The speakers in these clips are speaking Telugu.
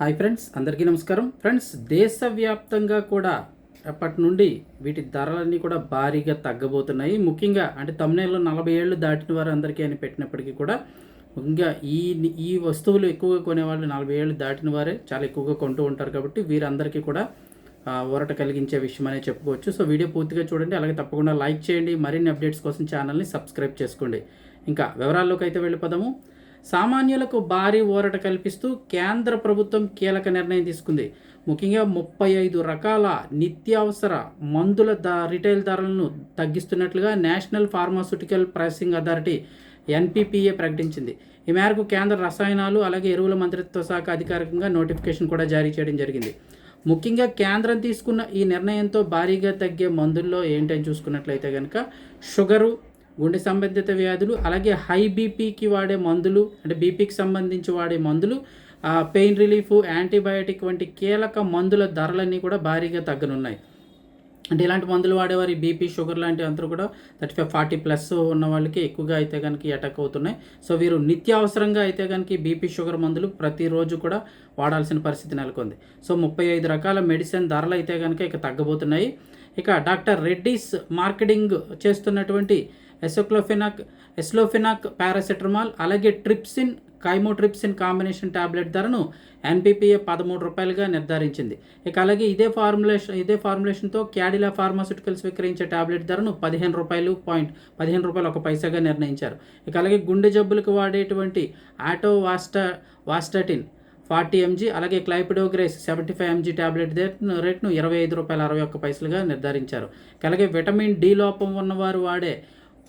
హాయ్ ఫ్రెండ్స్ అందరికీ నమస్కారం. ఫ్రెండ్స్ దేశవ్యాప్తంగా కూడా ఎప్పటి నుండి వీటి ధరలన్నీ కూడా భారీగా తగ్గబోతున్నాయి. ముఖ్యంగా అంటే తమిళనాడులో నలభై ఏళ్ళు దాటిన వారు అందరికీ అని పెట్టినప్పటికీ కూడా ముఖ్యంగా ఈ ఈ వస్తువులు ఎక్కువగా కొనేవాళ్ళు నలభై ఏళ్ళు దాటిన వారే చాలా ఎక్కువగా కొంటూ ఉంటారు కాబట్టి వీరందరికీ కూడా ఊరట కలిగించే విషయం అనే చెప్పుకోవచ్చు. సో వీడియో పూర్తిగా చూడండి అలాగే తప్పకుండా లైక్ చేయండి. మరిన్ని అప్డేట్స్ కోసం ఛానల్ని సబ్స్క్రైబ్ చేసుకోండి. ఇంకా వివరాల్లోకి అయితే వెళ్ళిపోదాము. సామాన్యులకు భారీ ఊరట కల్పిస్తూ కేంద్ర ప్రభుత్వం కీలక నిర్ణయం తీసుకుంది. ముఖ్యంగా ముప్పై ఐదు రకాల నిత్యావసర మందుల ద రిటైల్ ధరలను తగ్గిస్తున్నట్లుగా national pharmaceutical pricing authority NPPA ప్రకటించింది. ఈ మేరకు కేంద్ర రసాయనాలు అలాగే ఎరువుల మంత్రిత్వ శాఖ అధికారికంగా నోటిఫికేషన్ కూడా జారీ చేయడం జరిగింది. ముఖ్యంగా కేంద్రం తీసుకున్న ఈ నిర్ణయంతో భారీగా తగ్గే మందుల్లో ఏంటని చూసుకున్నట్లయితే కనుక షుగరు గుండె సంబంధిత వ్యాధులు అలాగే హై బీపీకి వాడే మందులు అంటే బీపీకి సంబంధించి వాడే మందులు పెయిన్ రిలీఫ్ యాంటీబయాటిక్ వంటి కీలక మందుల ధరలన్నీ కూడా భారీగా తగ్గనున్నాయి. అంటే ఇలాంటి మందులు వాడేవారి బీపీ షుగర్ లాంటి అందరూ కూడా థర్టీ ఫైవ్ ఫార్టీ ప్లస్ ఉన్న వాళ్ళకి ఎక్కువగా అయితే కనుక అటాక్ అవుతున్నాయి. సో వీరు నిత్యావసరంగా అయితే కనుక బీపీ షుగర్ మందులు ప్రతిరోజు కూడా వాడాల్సిన పరిస్థితి నెలకొంది. సో ముప్పై ఐదు రకాల మెడిసిన్ ధరలు అయితే కనుక ఇక తగ్గబోతున్నాయి. ఇక డాక్టర్ రెడ్డిస్ మార్కెటింగ్ చేస్తున్నటువంటి ఎసోక్లోఫెనాక్ ఎస్లోఫెనాక్ పారాసెటమాల్ అలాగే ట్రిప్సిన్ కైమోట్రిప్సిన్ కాంబినేషన్ టాబ్లెట్ ధరను ఎన్పిపిఏ పదమూడు రూపాయలుగా నిర్ధారించింది. ఇక అలాగే ఇదే ఫార్ములేషన్ ఇదే ఫార్ములేషన్తో క్యాడిలా ఫార్మాస్యూటికల్స్ విక్రయించే టాబ్లెట్ ధరను పదిహేను రూపాయలు పాయింట్ పదిహేను రూపాయలు ఒక పైసాగా నిర్ణయించారు. ఇక అలాగే గుండె జబ్బులకు వాడేటువంటి ఆటో వాస్టా వాస్టాటిన్ ఫార్టీ ఎంజీ అలాగే clopidogrel seventy five MG tablet రేట్ను ఇరవై ఐదు రూపాయల అరవై ఒక్క పైసలుగా నిర్ధారించారు. ఇక అలాగే విటమిన్ డి లోపం ఉన్నవారు వాడే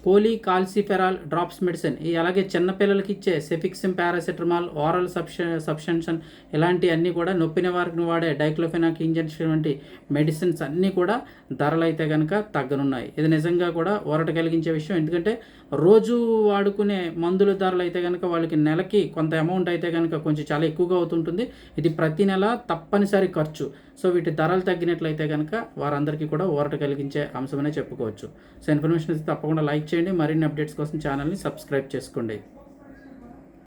కోలీ కాల్సిఫెరాల్ డ్రాప్స్ మెడిసిన్. ఈ అలాగే చిన్నపిల్లలకి ఇచ్చే సెఫిక్సిమ్ పారాసెటమాల్ ఓరల్ సబ్ష సబ్షన్షన్ ఇలాంటి అన్నీ కూడా నొప్పి నివారణకు వాడే డైక్లోఫెనాక్ ఇంజెక్షన్ వంటి మెడిసిన్స్ అన్నీ కూడా ధరలు అయితే కనుక తగ్గనున్నాయి. ఇది నిజంగా కూడా ఊరట కలిగించే విషయం. ఎందుకంటే రోజు వాడుకునే మందుల ధరలు అయితే కనుక వాళ్ళకి నెలకి కొంత అమౌంట్ అయితే కనుక కొంచెం చాలా ఎక్కువగా అవుతుంటుంది. ఇది ప్రతి నెల తప్పనిసరి ఖర్చు. సో వీటి ధరలు తగ్గినట్లయితే కనుక వారందరికీ కూడా ఊరట కలిగించే అంశమనే చెప్పుకోవచ్చు. సో ఇన్ఫర్మేషన్ అయితే తప్పకుండా లైక్ చేయండి. మరిన్ని అప్డేట్స్ కోసం ఛానల్ని సబ్స్క్రైబ్ చేసుకోండి.